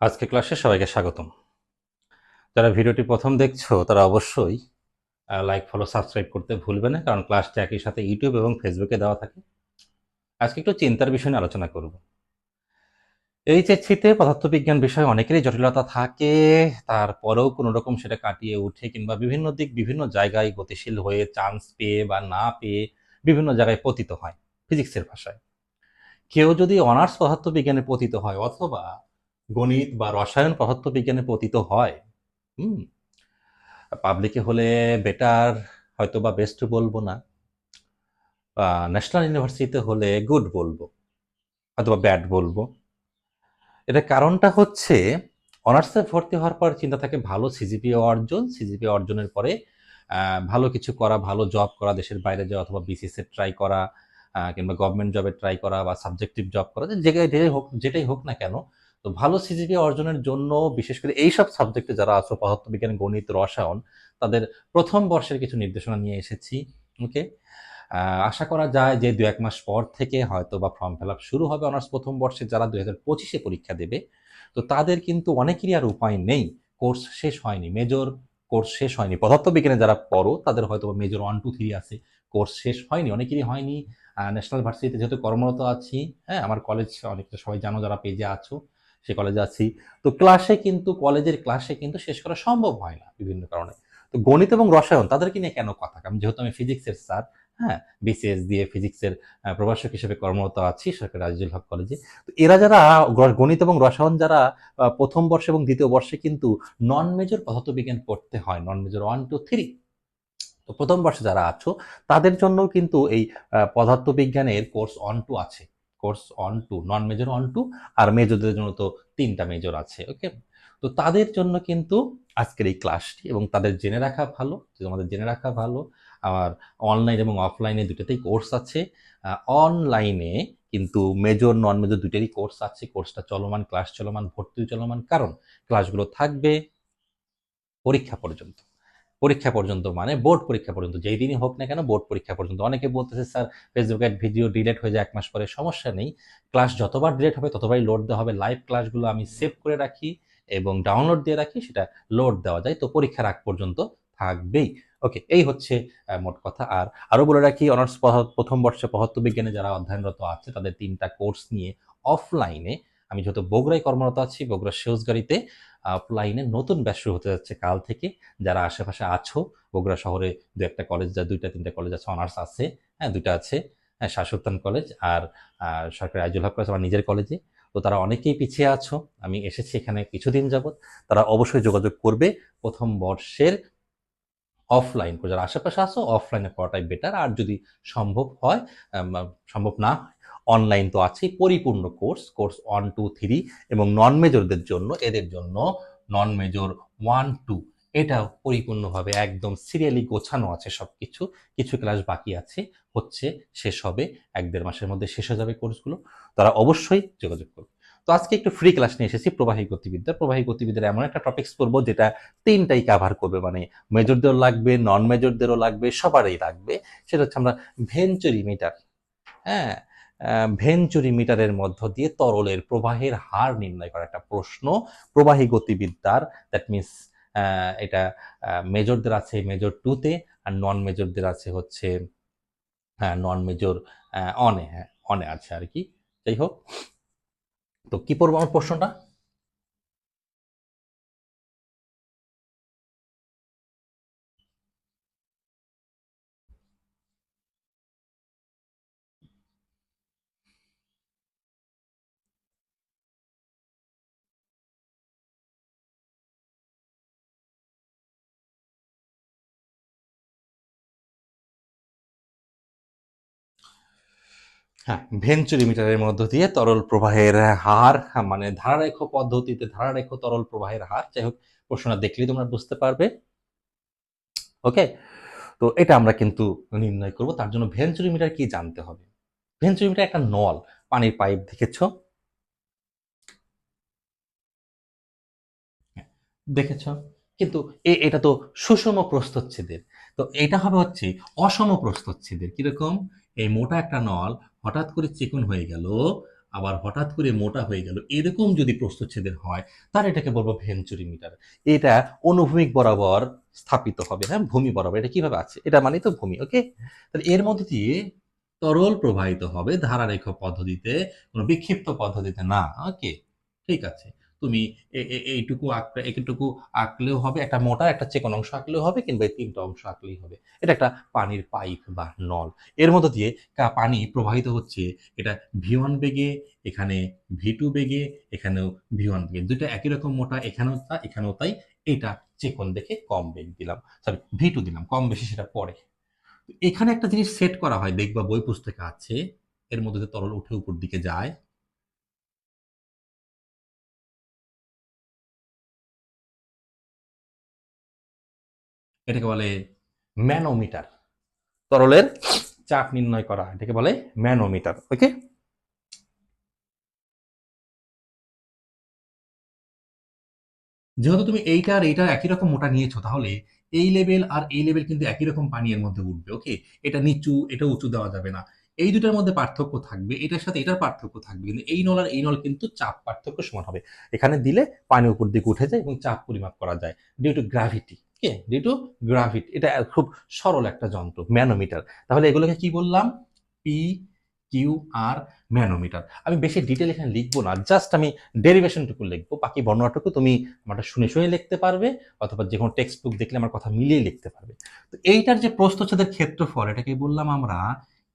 আজকে ক্লাসে সবাইকে স্বাগতম। যারা ভিডিওটি প্রথম দেখছ, তারা অবশ্যই লাইক ফলো সাবস্ক্রাইব করতে ভুলবে না, কারণ ক্লাসটি একই সাথে ইউটিউব এবং ফেসবুকে দেওয়া থাকে। আজকে একটু চিন্তার বিষয় নিয়ে আলোচনা করব। এইচএসসিতে পদার্থবিজ্ঞান বিষয়ে অনেকেরই জটিলতা থাকে, তারপরেও কোনো রকম সেটা কাটিয়ে উঠে কিংবা বিভিন্ন দিক, বিভিন্ন জায়গায় গতিশীল হয়ে চান্স পেয়ে বা না পেয়ে বিভিন্ন জায়গায় পতিত হয় ফিজিক্সের ভাষায়। কেউ যদি অনার্স পদার্থবিজ্ঞানে পতিত হয়, অথবা গণিত বা রসায়ন পদার্থবিজ্ঞানে পতিত হয়। হুম? পাবলিকে হলে বেটার হয়তো বা বেস্ট বলব না। ন্যাশনাল ইউনিভার্সিটিতে হলে গুড বলব অথবা ব্যাড বলব। এটা কারণটা হচ্ছে অনার্সে ভর্তি হওয়ার পর চিন্তা থাকে, ভালো সিজিপিএ অর্জন সিজিপিএ অর্জনের পরে ভালো কিছু করা, ভালো জব করা, দেশের বাইরে যাওয়া অথবা বিসিএস ট্রাই করা কিংবা গভর্নমেন্ট জবে ট্রাই করা বা সাবজেক্টিভ জব করা, যে হোক, যেটাই হোক না কেন তো ভালো সিজিপিএ অর্জনের জন্য বিশেষ করে এইসব সাবজেক্টে যারা আছো পদার্থবিজ্ঞান গণিত, রসায়ন, তাদের প্রথম বর্ষের কিছু নির্দেশনা নিয়ে এসেছি ওকে আশা করা যায় যে দু এক মাস পর থেকে হয়তো বা ফর্ম ফিল আপ শুরু হবে অনার্স প্রথম বর্ষে যারা দুই হাজার পঁচিশে পরীক্ষা দেবে। তো তাদের কিন্তু অনেকেরই আর উপায় নেই। কোর্স শেষ হয়নি। মেজর কোর্স শেষ হয়নি। পদার্থবিজ্ঞানে যারা পড়ো, তাদের হয়তো মেজর ওয়ান টু থ্রি আছে। কোর্স শেষ হয়নি। অনেকেরই হয়নি। ন্যাশনাল ভার্সিটিতে যেহেতু কর্মরত আছি হ্যাঁ আমার কলেজ অনেকটা সবাই জানো যারা পেজে আছো। সে কলেজে আছি। তো ক্লাসে কিন্তু কলেজের ক্লাসে কিন্তু শেষ করা সম্ভব হয় না বিভিন্ন কারণে। তো গণিত এবং রসায়ন তাদেরকে নিয়ে কেন কথা? কারণ যেহেতু আমি ফিজিক্সের স্যার হ্যাঁ বিসিএস দিয়ে ফিজিক্সের প্রভাষক হিসেবে কর্মরত আছি সরকারি আজিজুল হক কলেজে তো এরা যারা গণিত এবং রসায়ন যারা প্রথম বর্ষে এবং দ্বিতীয় বর্ষে কিন্তু নন মেজর পদার্থবিজ্ঞান পড়তে হয় non major one two three তো প্রথম বর্ষে যারা আছো, তাদের জন্য কিন্তু এই পদার্থবিজ্ঞানের কোর্স অন টু আছে। Course one two non major one two আর মেজরদের জন্য তো তিনটা মেজর আছে ওকে তো তাদের জন্য কিন্তু আজকের এই ক্লাসটি এবং তাদের জেনে রাখা ভালো তোমাদের জেনে রাখা ভালো। আর অনলাইন এবং অফলাইনে দুটোতেই কোর্স আছে। অনলাইনে কিন্তু মেজর নন মেজর দুটোরই কোর্স আছে। কোর্সটা চলমান ক্লাস চলমান ভর্তি চলমান। কারণ ক্লাসগুলো থাকবে পরীক্ষা পর্যন্ত। পরীক্ষা পর্যন্ত মানে বোর্ড পরীক্ষা পর্যন্ত, যেই দিনই হোক না কেন বোর্ড পরীক্ষা পর্যন্ত। অনেকে বলতেছে, স্যার ফেসবুকের ভিডিও ডিলেট হয়ে যায় এক মাস পরে। সমস্যা নেই। ক্লাস যতবার ডিলেট হবে, ততবারই লোড দেওয়া হবে। লাইভ ক্লাসগুলো আমি সেভ করে রাখি এবং ডাউনলোড দিয়ে রাখি, সেটা লোড দেওয়া যায়। তো পরীক্ষার আগ পর্যন্ত থাকবেই। ওকে এই হচ্ছে মোট কথা। আর আরও বলে রাখি অনার্স প্রথম বর্ষে পদার্থবিজ্ঞানে যারা অধ্যয়নরত আছে, তাদের তিনটা কোর্স নিয়ে অফলাইনে আমি যেহেতু বগুড়ায় কর্মরত আছি বগুড়া সেউজগাড়িতে অফলাইনে নতুন ব্যাচ শুরু হতে যাচ্ছে কাল থেকে। যারা আশেপাশে আছো, বগুড়া শহরে দু একটা কলেজ যা দুইটা, তিনটা কলেজ আছে অনার্স আছে হ্যাঁ দুইটা আছে হ্যাঁ শাহসুলতান কলেজ আর সরকারি আইজুল হক কলেজ আমার নিজের কলেজে তো তারা অনেকেই পিছিয়ে আছো, আমি এসেছি এখানে কিছুদিন যাবৎ। তারা অবশ্যই যোগাযোগ করবে প্রথম বর্ষের অফলাইন যারা আশেপাশে আসো অফলাইনে করাটাই বেটার আর যদি সম্ভব হয় সম্ভব না হয় অনলাইন তো আছেই, পরিপূর্ণ course course one two three এবং নন মেজরদের জন্য, এদের জন্য নন মেজর ওয়ান টু এটা পরিপূর্ণভাবে একদম সিরিয়ালি গোছানো আছে সব কিছু কিছু ক্লাস বাকি আছে, হচ্ছে, শেষ হবে, এক দেড় মাসের মধ্যে শেষ হয়ে যাবে কোর্সগুলো তারা অবশ্যই যোগাযোগ করবে। তো আজকে একটু ফ্রি ক্লাস নিয়ে এসেছি, প্রবাহী গতিবিদ্যা, প্রবাহী গতিবিদ্যার এমন একটা টপিক্স করব যেটা তিনটাই কাভার করবে মানে মেজরদেরও লাগবে নন মেজরদেরও লাগবে, সবারই লাগবে, সেটা হচ্ছে আমরা ভেঞ্চুরি মিটার হ্যাঁ ভেঞ্চুরি মিটারের মধ্য দিয়ে তরলের প্রবাহের হার নির্ণয় করা একটা প্রশ্ন, প্রবাহী গতিবিদ্যার দ্যাট মিনস এটা মেজরদের আছে মেজর টুতে আর নন মেজরদের আছে হচ্ছে হ্যাঁ নন মেজর অনে হ্যাঁ অনে আছে আর কি। যাই হোক, তো কি পড়ব আমার প্রশ্নটা? হ্যাঁ ভেঞ্চুরি মিটারের মধ্য দিয়ে তরল প্রবাহের হার হ্যাঁ, মানে ধারারেখ পদ্ধতিতে ধারারেখ তরল প্রবাহের হার। যাই হোক প্রশ্নটা দেখলেই তোমরা বুঝতে পারবে। ওকে তো এটা আমরা কিন্তু নির্ণয় করব। তার জন্য ভেঞ্চুরি মিটার কি জানতে হবে? ভেঞ্চুরি মিটার একটা নল পানির পাইপ দেখেছ? দেখেছ? কিন্তু এ- এটা তো সুষম প্রস্থচ্ছেদের। তো এটা হবে হচ্ছে অসম প্রস্থচ্ছেদের। কীরকম? এই মোটা একটা নল হঠাৎ করে চিকন হয়ে গেল, আবার হঠাৎ করে মোটা হয়ে গেল, এরকম যদি প্রস্তুচ্ছেদের হয়, তার এটাকে বলব ভেঞ্চুরি মিটার এটা অনুভূমিক বরাবর স্থাপিত হবে হ্যাঁ? ভূমি বরাবর, এটা কীভাবে আছে? এটা মানে তো ভূমি, ওকে? তাহলে এর মধ্যে দিয়ে তরল প্রবাহিত হবে, ধারারেখ পদ্ধতিতে, কোনো বিক্ষিপ্ত পদ্ধতিতে না, ওকে? ঠিক আছে। তুমি এইটুকু আঁকলে এইটুকু আঁকলেও হবে, একটা মোটা, একটা চেকন অংশ আঁকলেও হবে, কিংবা এই তিনটা অংশ আঁকলেই হবে। এটা একটা পানির পাইপ বা নল। এর মধ্য দিয়ে পানি প্রবাহিত হচ্ছে, এটা ভি ওয়ান বেগে, এখানে ভি টু বেগে, এখানেও ভি ওয়ান বেগে। দুইটা একই রকম মোটা, এখানেও তা, এখানেও তাই। এটা চেকন দেখে কম বেগ দিলাম। সরি ভি টু দিলাম, কম বেশি সেটা পরে। এখানে একটা জিনিস সেট করা হয়, দেখবা বই পুস্তকে আছে, এর মধ্যে তরল উঠে উপর দিকে যায়। এটাকে বলে ম্যানোমিটার। তরলের চাপ নির্ণয় করা এটাকে বলে ম্যানোমিটার ওকে? যেহেতু তুমি এইটা আর এইটা একই রকম মোটা নিয়েছো তাহলে এই লেভেল আর এই লেভেল কিন্তু একই রকম পানি এর মধ্যে উঠবে ওকে? এটা নিচু এটা উঁচু দেওয়া যাবে না। এই দুটার মধ্যে পার্থক্য থাকবে এটার সাথে এটার পার্থক্য থাকবে কিন্তু এই নল আর এই নল কিন্তু চাপ পার্থক্য সমান হবে। এখানে দিলে পানি উপর দিকে উঠে যায় এবং চাপ পরিমাপ করা যায় ডিউ টু গ্র্যাভিটি কে? ডিউ টু গ্র্যাভিটি এটা খুব সরল একটা যন্ত্র, ম্যানোমিটার। তাহলে এগুলোকে কি বললাম? পি কিউ আর ম্যানোমিটার। আমি বেশি ডিটেল এখানে লিখব না জাস্ট আমি ডেরিভেশনটুকু লিখব। বাকি বর্ণনাটুকু তুমি আমারটা শুনে শুনে লিখতে পারবে, অথবা যে কোনো টেক্সট বুক দেখলে আমার কথা মিলিয়ে লিখতে পারবে। তো এইটার যে প্রস্থচ্ছেদের ক্ষেত্রফল এটাকে বললাম আমরা?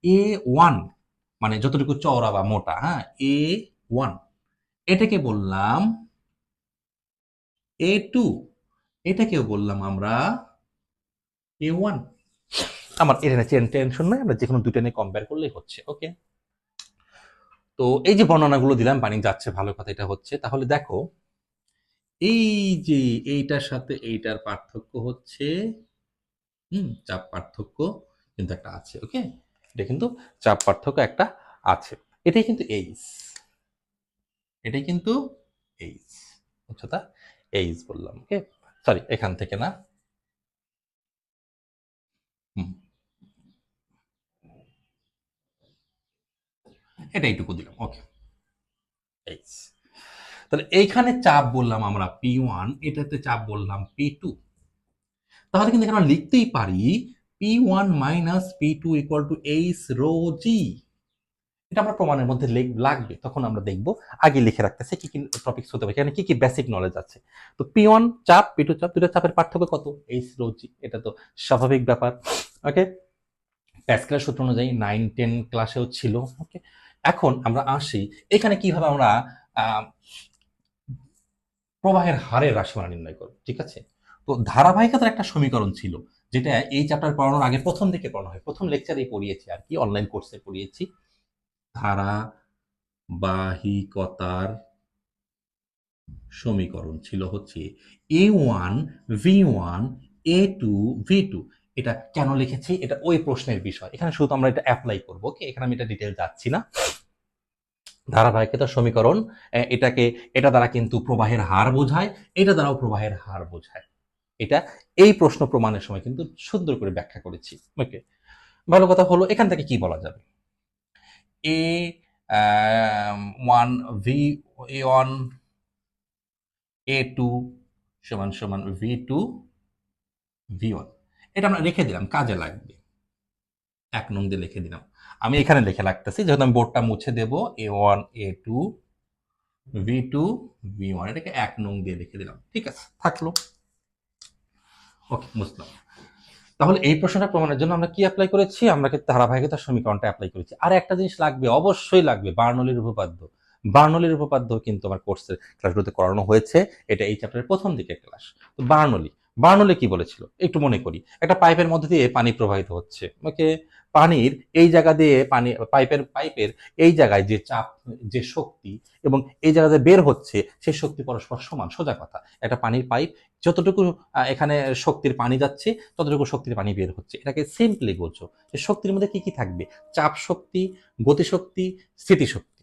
এ ওয়ান মানে যতটুকু চওড়া বা মোটা হ্যাঁ? এ ওয়ান এটাকে বললাম এ টু এটাকেও বললাম আমরা এ ওয়ান আমার এটা চেন টেনশন নয় আমরা যে কোনো দুটো নিয়ে কম্পেয়ার করলেই হচ্ছে ওকে তো এই যে বর্ণনাগুলো দিলাম, পানি যাচ্ছে, ভালো কথা, এটা হচ্ছে। তাহলে দেখো, এই যে এইটার সাথে এইটার পার্থক্য হচ্ছে, হুম, চাপ পার্থক্য কিন্তু একটা আছে ওকে এটা কিন্তু চাপ পার্থক্য একটা আছে। এটাই কিন্তু এইচ এটাই কিন্তু এইচ উচ্চতা এইচ বললাম ওকে সরি এখান থেকে না। হুম। এটা এইটুকু দিলাম ওকে তাহলে এইখানে চাপ বললাম আমরা পি ওয়ান এটাতে চাপ বললাম পি টু তাহলে কিন্তু এখানে লিখতেই পারি P one minus P two equal to H rho G এটা আমরা প্রমাণের মধ্যে লাগবে, তখন আমরা দেখব। আগে লিখে রাখতেছে কি কি টপিকস হতে পারে, এখানে কি কি বেসিক নলেজ আছে। তো পি ওয়ান চাপ পি টু চাপ দুটো চাপের পার্থক্য কত? এইচ রো জি এটা তো স্বাভাবিক ব্যাপার ওকে প্যাসকেলের সূত্র অনুযায়ী নাইন টেন ক্লাসেও ছিল ওকে এখন আমরা আসি, এখানে কীভাবে আমরা প্রবাহের হারের রাশিমালা নির্ণয় করব, ঠিক আছে? তো ধারাবাহিকতার একটা সমীকরণ ছিল, যেটা এই চ্যাপ্টার পড়ানোর আগে প্রথম দিকে পড়ানো হয়, প্রথম লেকচারেই পড়িয়েছি আর কি অনলাইন কোর্সে পড়িয়েছি। ধারাবাহিকতার সমীকরণ ছিল হচ্ছে A one V one A two V two এটা কেন লিখেছি? এটা ওই প্রশ্নের বিষয়। এখানে শুধু আমরা এটা অ্যাপ্লাই করব ওকে এখানে আমি এটা ডিটেল যাচ্ছি না। ধারাবাহিকতার সমীকরণ এটাকে, এটা দ্বারা কিন্তু প্রবাহের হার বোঝায়, এটা দ্বারাও প্রবাহের হার বোঝায়। এটা এই প্রশ্ন প্রমাণের সময় কিন্তু সুন্দর করে ব্যাখ্যা করেছি ওকে ভালো কথা হলো, এখান থেকে কি বলা যাবে? A one V A one A two সমান সমান ভি টু ভি ওয়ান এটা আমরা রেখে দিলাম, কাজে লাগবে। এক নং দিয়ে লিখে দিলাম। আমি এখানে লিখে রাখতেছি, যেহেতু আমি বোর্ডটা মুছে দেব A one A two V two V one এটাকে এক নং দিয়ে লিখে দিলাম। ঠিক আছে, থাকল। ওকে, বুঝলাম। তাহলে এই প্রশ্নটা প্রমাণের জন্য আমরা কি অ্যাপ্লাই করেছি? আমরা কিন্তু ধারাবাহিকতার সমীকরণটা অ্যাপ্লাই করেছি। আর একটা জিনিস লাগবে, অবশ্যই লাগবে, বার্নলির উপপাদ্য। বার্নলির উপপাদ্য কিন্তু আমার কোর্সের ক্লাসগুলোতে করানো হয়েছে। এটা এই চ্যাপ্টারের প্রথম দিকের ক্লাস তো বার্নলি বার্নলি কি বলেছিল? একটু মনে করি। একটা পাইপের মধ্যে দিয়ে পানি প্রবাহিত হচ্ছে ওকে পানির এই জায়গা দিয়ে পানি, পাইপের পাইপের এই জায়গায় যে চাপ, যে শক্তি এবং এই জায়গাতে বের হচ্ছে, সেই শক্তি পরস্পর সমান, সোজা কথা। একটা পানির পাইপ যতটুকু এখানে শক্তির পানি যাচ্ছে, ততটুকু শক্তির পানি বের হচ্ছে। এটাকে সিম্পলি বলছো। যে শক্তির মধ্যে কি কি থাকবে? চাপ শক্তি গতিশক্তি স্থিতিশক্তি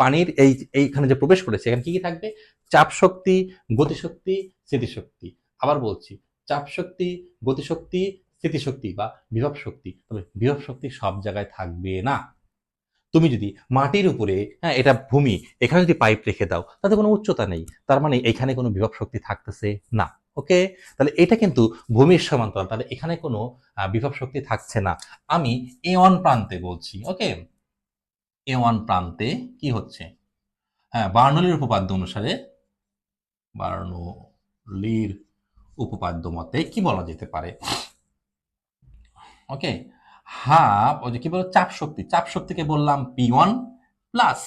পানির এই, এইখানে যে প্রবেশ করেছে, এখানে কি কি থাকবে? চাপ শক্তি গতিশক্তি স্থিতিশক্তি আবার বলছি, চাপ শক্তি গতিশক্তি স্থিতিশক্তি বা বিভব শক্তি। তবে বিভব শক্তি সব জায়গায় থাকবে না। তুমি যদি মাটির উপরে হ্যাঁ এটা ভূমি, এখানে যদি পাইপ রেখে দাও, তাতে কোনো উচ্চতা নেই। তার মানে এখানে কোনো বিভব শক্তি থাকতেছে না ওকে তাহলে এটা কিন্তু ভূমির সমান্তরাল, তাহলে এখানে কোনো বিভব শক্তি থাকছে না। আমি এ ওয়ান প্রান্তে বলছি ওকে এ ওয়ান প্রান্তে কি হচ্ছে? হ্যাঁ বার্নলির উপপাদ্য অনুসারে, বার্নলির উপপাদ্য মতে কি বলা যেতে পারে? ওকে হাফ ওই যে কি বলো চাপ শক্তি। চাপ শক্তিকে বললাম পি ওয়ান প্লাস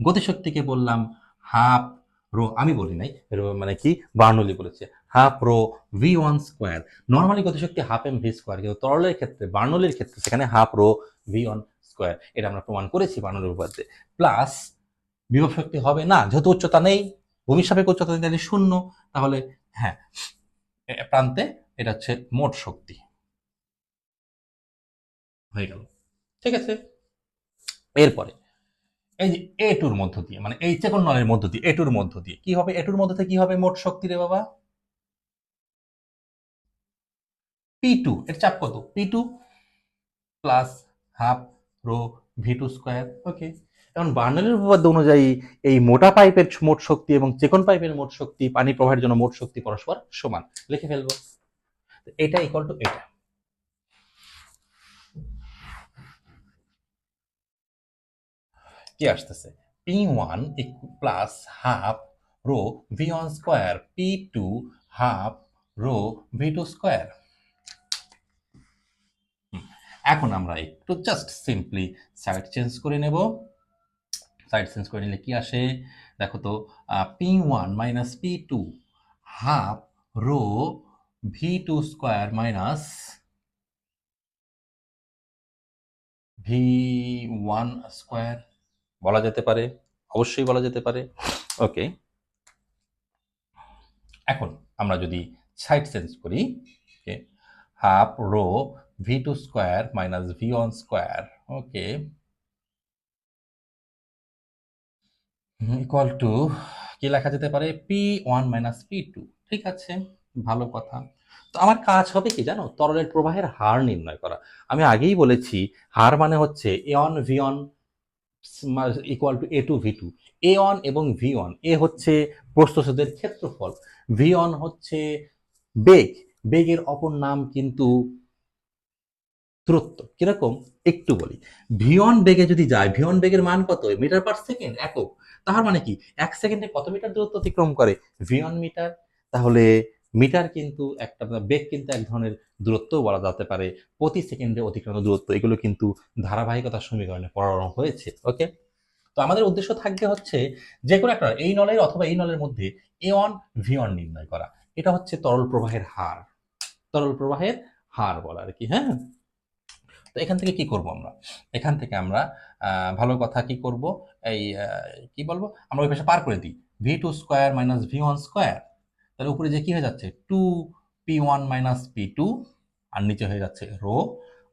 গতিশক্তিকে বললাম হাফ রো আমি বলি নাই মানে কি? বার্নলি বলেছে। Half rho V one square normally গতিশক্তি হাফ এম ভি স্কোয়ার কিন্তু তরলের ক্ষেত্রে বার্নলির ক্ষেত্রে সেখানে half rho V one square এটা আমরা প্রমাণ করেছি বার্নলির উপপাদ্যে প্লাস বিভব শক্তি হবে না যেহেতু উচ্চতা নেই ভূমির সাপেক্ষে উচ্চতা নেই, তাহলে শূন্য তাহলে হ্যাঁ প্রান্তে এটা হচ্ছে মোট শক্তি। হয়ে গেল। ঠিক আছে। এরপরে এই যে এ টুর মধ্য দিয়ে মানে এই চেকন নলের মধ্য দিয়ে এ টুর মধ্য দিয়ে কি হবে? এ টুর মধ্যে থেকে কি হবে মোট শক্তি রে বাবা? পি টু এর চাপ কত? P two plus half rho V two square okay এখন বার্নালের উপপাদ্য অনুযায়ী এই মোটা পাইপের মোট শক্তি এবং চেকন পাইপের মোট শক্তি পানি প্রবাহের জন্য মোট শক্তি পরস্পর সমান। লিখে ফেলব। এটা ইকুয়াল টু এটা। কি আসতেছে? P one plus half rho V one square P two half rho V two square এখন আমরা একটু জাস্ট সিম্পলি সাইড চেঞ্জ করে নেব। সাইড চেঞ্জ করে নিলে কি আসে? দেখো তো P one minus P two half rho V two square minus V one square বলা যেতে পারে, অবশ্যই বলা যেতে পারে। ওকে এখন আমরা যদি সাইড চেঞ্জ করি okay half rho V two square minus V one square okay equal to কি লেখা যেতে পারে? P one minus P two ঠিক আছে? ভালো কথা। তো আমার কাজ হবে কি জানো? তরলের প্রবাহের হার নির্ণয় করা। আমি আগেই বলেছি, হার মানে হচ্ছে A one V one equal to A two V two A one এবং ভি অন এ হচ্ছে প্রস্থচ্ছেদের ক্ষেত্রফল। ভি অন হচ্ছে বেগ। বেগের অপর নাম কিন্তু দূরত্ব। কীরকম? একটু বলি। ভিয়ন বেগে যদি যায় ভিয়ন বেগের মান কত? মিটার পার সেকেন্ড একক। তাহার মানে কি? এক সেকেন্ডে কত মিটার দূরত্ব অতিক্রম করে? ভিয়ন মিটার। তাহলে মিটার কিন্তু একটা বেগ কিন্তু এক ধরনের দূরত্ব বলা যেতে পারে। প্রতি সেকেন্ডে অতিক্রান্ত দূরত্ব, এগুলো কিন্তু ধারাবাহিকতার সমীকরণে পড়ানো হয়েছে ওকে তো আমাদের উদ্দেশ্য থাকবে হচ্ছে যে কোনো একটা, এই নলের অথবা এই নলের মধ্যে এ অন ভি অন নির্ণয় করা। এটা হচ্ছে তরল প্রবাহের হার। তরল প্রবাহের হার বলা আর কি হ্যাঁ? তো এখান থেকে কি করব আমরা? এখান থেকে আমরা ভালো কথা কি করব? এই কি বলব? আমরা ওই পাশে পার করে দিই। V two square minus V one square তাহলে উপরে যে কি হয়ে যাচ্ছে? Two P one minus P two আর নিচে হয়ে যাচ্ছে রো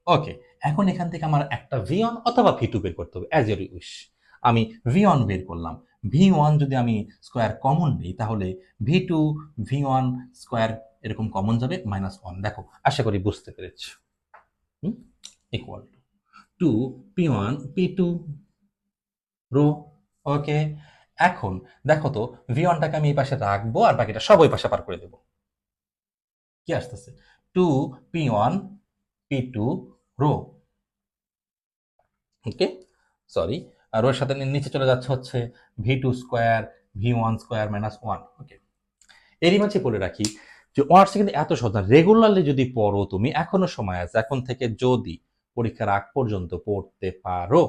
ওকে এখন এখান থেকে আমার একটা ভি ওয়ান অথবা ভি টু বের করতে হবে অ্যাজ ইউর উইশ আমি ভি ওয়ান বের করলাম। ভি ওয়ান যদি আমি স্কোয়ার কমন নিই, তাহলে V two V one square এরকম কমন যাবে মাইনাস ওয়ান দেখো, আশা করি বুঝতে পেরেছ। Hmm? equal to 2 p1 p2 row okay এখন দেখো তো ভি ওয়ানটাকে আমি এই পাশে রাখব আর বাকিটা সব ওই পাশে পার করে দেবো। কি আসতেছে? Two P one P two rho okay sorry আর ওর সাথে নিচে চলে যাচ্ছে হচ্ছে V two square V one square minus one okay এরই মাঝে বলে রাখি যে অনার্সে কিন্তু এত সহজ রেগুলারলি যদি পড়ো তুমি, এখনও সময় আছে। এখন থেকে যদি পরীক্ষার আগ পর্যন্ত পড়তে পারো।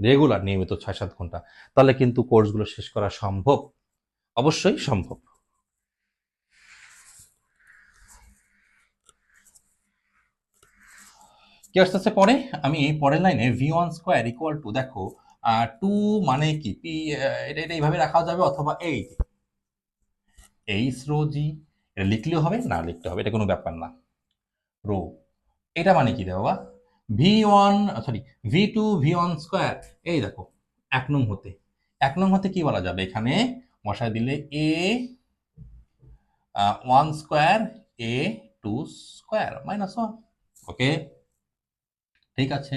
রেগুলার নিয়মিত ছয় সাত ঘণ্টা। তাহলে কিন্তু কোর্সগুলো শেষ করা সম্ভব? অবশ্যই সম্ভব। কি আসতেছে পরে? আমি পরের লাইনে V one square equal to দেখো টু মানে কি? পি এটা এটা এইভাবে রাখা যাবে অথবা এই এইচ রো জি এটা লিখলেও হবে, না লিখতে হবে, এটা কোনো ব্যাপার না। রো এটা মানে কি রে বাবা? V one sorry V two, V one square, এই দেখো, এক নং হতে। এক নং হতে কি বলা যাবে এখানে? মশাই দিলে A one square, A, two square, minus one, okay? ঠিক আছে।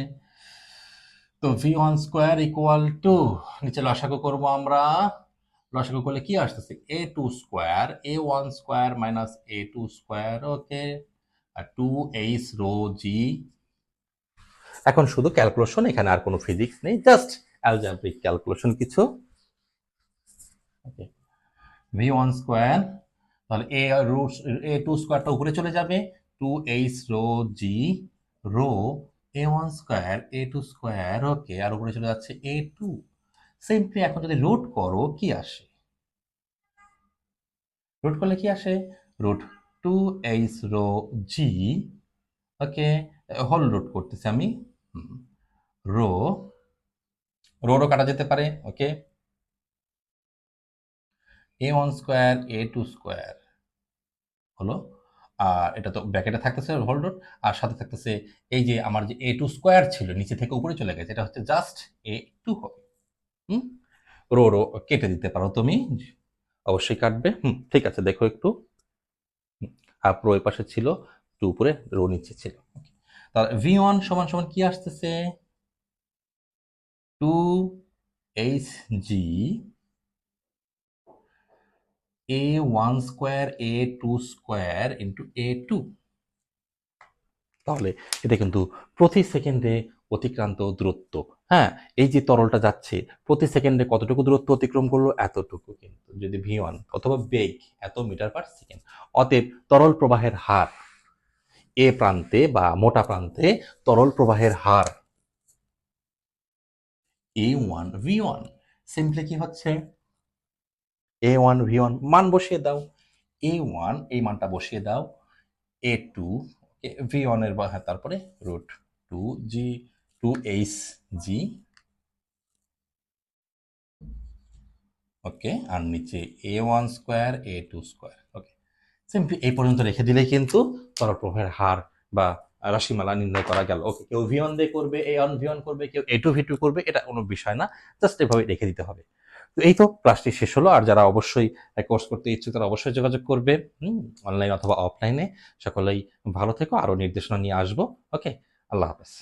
তো V one square equal to নিচে লসাগু করব আমরা। লসাগু করলে কি আসতেছে? A two square, A one square minus A two square, okay? Two H rho G এখন শুধু ক্যালকুলেশন এখানে আর কোনো ফিজিক্স নেই জাস্ট অ্যালজাব্রিক ক্যালকুলেশন কিছু। ভি ওয়ান স্কোয়ার তাহলে এ রুট এ টু স্কোয়ারটা উপরে চলে যাবে two H rho G rho A one square A two square okay আর উপরে চলে যাচ্ছে এ টু সিম্পলি এখন যদি রুট করো, কি আসে? রুট করলে কি আসে? Root two H rho G okay whole root করতেছি আমি। রো রো রো কাটা যেতে পারে, okay? A one square, A two square, হলো? আর এটা তো ব্র্যাকেটে থাকতেছে হোল রুট আর সাথে থাকতেছে এই যে আমার যে এ টু স্কোয়ার ছিল, নিচে থেকে উপরে চলে গেছে, এটা হচ্ছে জাস্ট এ টু হবে। হুম? রো রো কেটে দিতে পারো তুমি, অবশ্যই কাটবে। হুম, ঠিক আছে, দেখো একটু। আর প্রো এ পাশে ছিল টু উপরে, রো নিচে ছিল তাহলে ভি ওয়ান সমান সমান কি আসতেছে? Two H G A one square A two square into A two তাহলে এটা কিন্তু প্রতি সেকেন্ডে অতিক্রান্ত দূরত্ব। হ্যাঁ এই যে তরলটা যাচ্ছে, প্রতি সেকেন্ডে কতটুকু দূরত্ব অতিক্রম করল? এতটুকু কিন্তু। যদি ভি ওয়ান অথবা বেগ এত মিটার পার সেকেন্ড অতএব তরল প্রবাহের হার এ প্রান্তে বা মোটা প্রান্তে তরল প্রবাহের হার। A one V one simply কি হচ্ছে? এ ওয়ান ভি ওয়ান মান বসিয়ে দাও। এ ওয়ান এই মানটা বসিয়ে দাও। এ টু ভি ওয়ানের বা হ্যাঁ তারপরে root two G two H G okay আর নিচে A one square A two square okay এই পর্যন্ত রেখে দিলেই কিন্তু তরল প্রবাহের হার বা রাশিমালা নির্ণয় করা গেল। ওকে, কেউ ভি ওয়ান দিয়ে করবে এ ওয়ান ভি ওয়ান করবে, কেউ এ টু ভি টু করবে, এটা কোনো বিষয় না। জাস্ট এভাবে রেখে দিতে হবে। তো এই তো ক্লাসটি শেষ হলো। আর যারা অবশ্যই কোর্স করতে ইচ্ছুক তারা অবশ্যই যোগাযোগ করবে অনলাইন অথবা অফলাইনে সকলেই ভালো থেকো। আরও নির্দেশনা নিয়ে আসব। ওকে, আল্লাহ হাফেজ।